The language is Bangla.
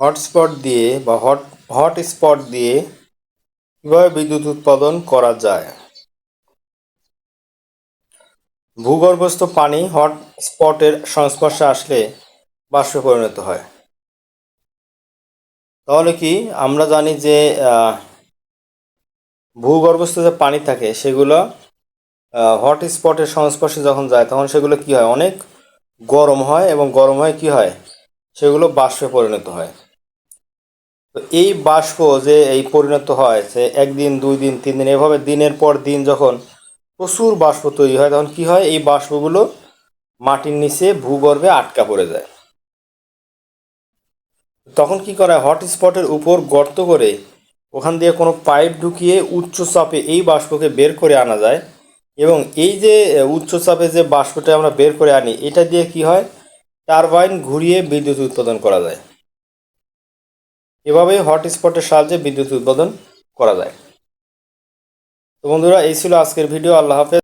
হটস্পট দিয়ে বা হট হট স্পট দিয়ে কীভাবে বিদ্যুৎ উৎপাদন করা যায়? ভূগর্ভস্থ পানি হট স্পটের সংস্পর্শে আসলে বাষ্পে পরিণত হয়। তাহলে কি আমরা জানি যে ভূগর্ভস্থ যে পানি থাকে, সেগুলো হট স্পটের সংস্পর্শে যখন যায়, তখন সেগুলো কি হয়? অনেক গরম হয় এবং গরম হয় কি হয়? সেগুলো বাষ্পে পরিণত হয়। তো এই বাষ্প যে এই পরিণত হয় সে একদিন দুই দিন তিন দিন এভাবে দিনের পর দিন যখন প্রচুর বাষ্প তৈরি হয় তখন কি হয়? এই বাষ্পগুলো মাটির নিচে ভূগর্ভে আটকা পড়ে যায়। তখন কি করা হট স্পটের উপর গর্ত করে ওখান দিয়ে কোনো পাইপ ঢুকিয়ে উচ্চ চাপে এই বাষ্পকে বের করে আনা যায়। এবং এই যে আহ, উচ্চ চাপে যে বাষ্পটা আমরা বের করে আনি এটা দিয়ে কি হয়? টারবাইন ঘুরিয়ে বিদ্যুৎ উৎপাদন করা যায়। এভাবেই হটস্পটের সাহায্যে বিদ্যুৎ উৎপাদন করা যায়। তো বন্ধুরা, এই ছিল আজকের ভিডিও। আল্লাহ হাফেজ।